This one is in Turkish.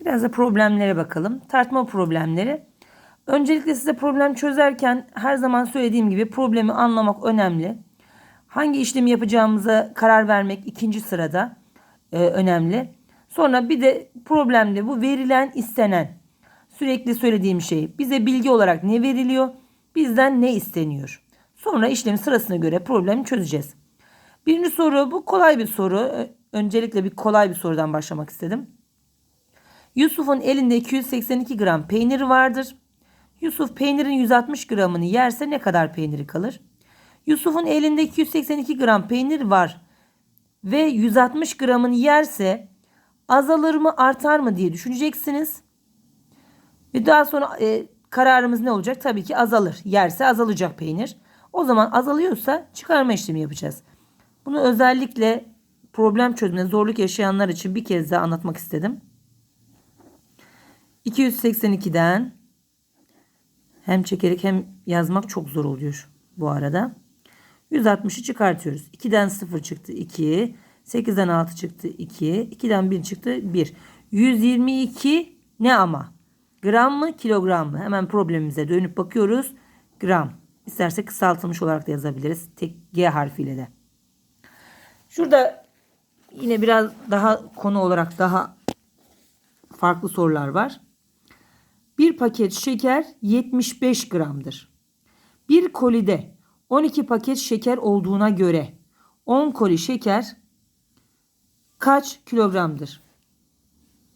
Biraz da problemlere bakalım. Tartma problemleri. Öncelikle size problem çözerken her zaman söylediğim gibi problemi anlamak önemli. Hangi işlemi yapacağımıza karar vermek ikinci sırada e, önemli. Sonra bir de problemde bu verilen istenen sürekli söylediğim şey bize bilgi olarak ne veriliyor bizden ne isteniyor. Sonra işlemin sırasına göre problemi çözeceğiz. Birinci soru bu kolay bir soru. Öncelikle bir kolay bir sorudan başlamak istedim. Yusuf'un elinde 282 gram peynir vardır. Yusuf peynirin 160 gramını yerse ne kadar peyniri kalır? Yusuf'un elinde 282 gram peynir var ve 160 gramını yerse azalır mı artar mı diye düşüneceksiniz. Ve daha sonra e, kararımız ne olacak? Tabii ki azalır. Yerse azalacak peynir. O zaman azalıyorsa çıkarma işlemi yapacağız. Bunu özellikle problem çözümüne zorluk yaşayanlar için bir kez daha anlatmak istedim. 282'den hem çekerek hem yazmak çok zor oluyor bu arada. 160'ı çıkartıyoruz. 2'den 0 çıktı 2. 8'den 6 çıktı 2. 2'den 1 çıktı 1. 122 ne ama? Gram mı kilogram mı? Hemen problemimize dönüp bakıyoruz. Gram. İsterse kısaltılmış olarak da yazabiliriz. Tek G harfiyle de. Şurada yine biraz daha konu olarak daha farklı sorular var. Bir paket şeker 75 gramdır. Bir kolide 12 paket şeker olduğuna göre 10 koli şeker kaç kilogramdır?